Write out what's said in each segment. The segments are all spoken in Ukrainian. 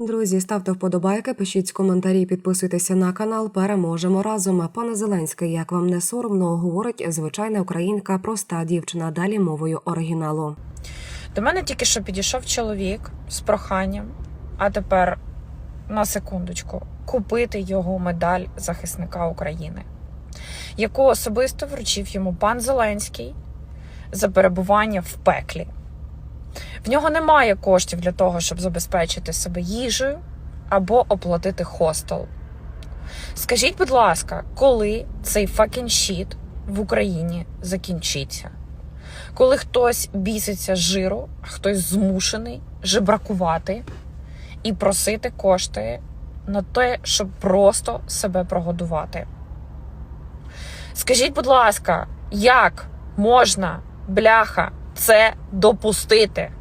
Друзі, ставте вподобайки, пишіть коментарі, підписуйтеся на канал. Переможемо разом. Пане Зеленський, як вам не соромно, говорить звичайна українка, проста дівчина. Далі мовою оригіналу. До мене тільки що підійшов чоловік з проханням, а тепер на секундочку купити його медаль захисника України, яку особисто вручив йому пан Зеленський за перебування в пеклі. В нього немає коштів для того, щоб забезпечити себе їжею або оплатити хостел. Скажіть, будь ласка, коли цей факін щит в Україні закінчиться? Коли хтось біситься з жиру, а хтось змушений жебракувати і просити кошти на те, щоб просто себе прогодувати. Скажіть, будь ласка, як можна, бляха, це допустити?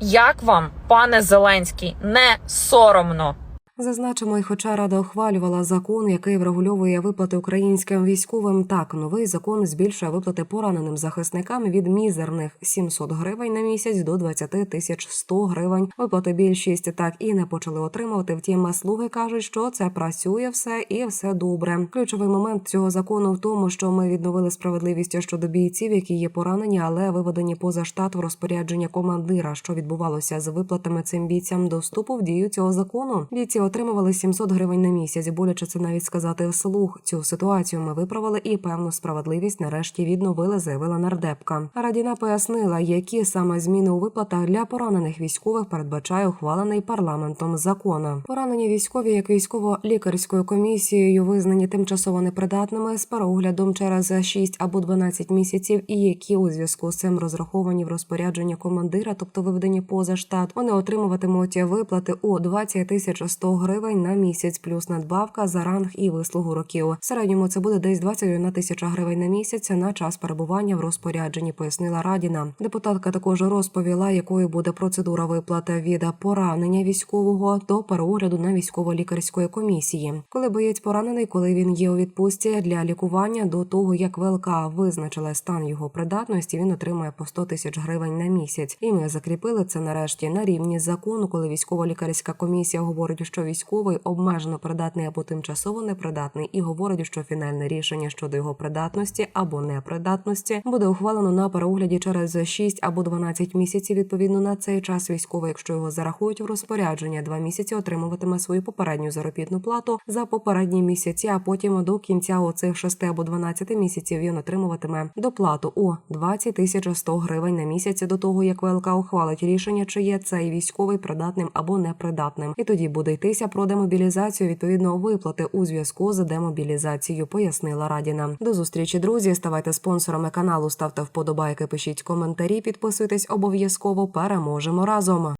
Як вам, пане Зеленський, не соромно? Зазначимо, і хоча рада ухвалювала закон, який врегульовує виплати українським військовим, так новий закон збільшує виплати пораненим захисникам від мізерних 700 гривень на місяць до 20 тисяч 100 гривень. Виплати більшість так і не почали отримувати. Втім, слуги кажуть, що це працює все і все добре. Ключовий момент цього закону в тому, що ми відновили справедливість щодо бійців, які є поранені, але виведені поза штат в розпорядження командира, що відбувалося з виплатами цим бійцям до вступу в дію цього закону. Бійці отримували 700 гривень на місяць. Боляче це навіть сказати вслух. Цю ситуацію ми виправили і певну справедливість нарешті відновили, заявила нардепка. Радіна пояснила, які саме зміни у виплатах для поранених військових передбачає ухвалений парламентом закон. Поранені військові, як військово-лікарською комісією, визнані тимчасово непридатними з переоглядом через 6 або 12 місяців, і які у зв'язку з цим розраховані в розпорядження командира, тобто виведені поза штат, вони отримуватимуть виплати у 20 тисяч 100 гривень на місяць, плюс надбавка за ранг і вислугу років. В середньому це буде десь 21 тисяча гривень на місяць на час перебування в розпорядженні, пояснила Радіна. Депутатка також розповіла, якою буде процедура виплати від поранення військового до переогляду на військово-лікарської комісії. Коли боєць поранений, коли він є у відпустці для лікування, до того як ВЛК визначила стан його придатності, він отримує по 100 тисяч гривень на місяць. І ми закріпили це нарешті на рівні закону, коли військово-лікарська комісія говорить, що військовий обмежено придатний або тимчасово непридатний, і говорить, що фінальне рішення щодо його придатності або непридатності буде ухвалено на переогляді через 6 або 12 місяців. Відповідно на цей час військовий, якщо його зарахують у розпорядження, два місяці отримуватиме свою попередню заробітну плату за попередні місяці. А потім до кінця оцих 6 або 12 місяців він отримуватиме доплату у 20 тисяч 100 гривень на місяць до того, як ВЛК ухвалить рішення, чи є цей військовий придатним або непридатним, і тоді буде йтися про демобілізацію відповідно виплати у зв'язку з демобілізацією, пояснила Радіна. До зустрічі, друзі. Ставайте спонсорами каналу, ставте вподобайки, пишіть коментарі, підписуйтесь обов'язково. Переможемо разом.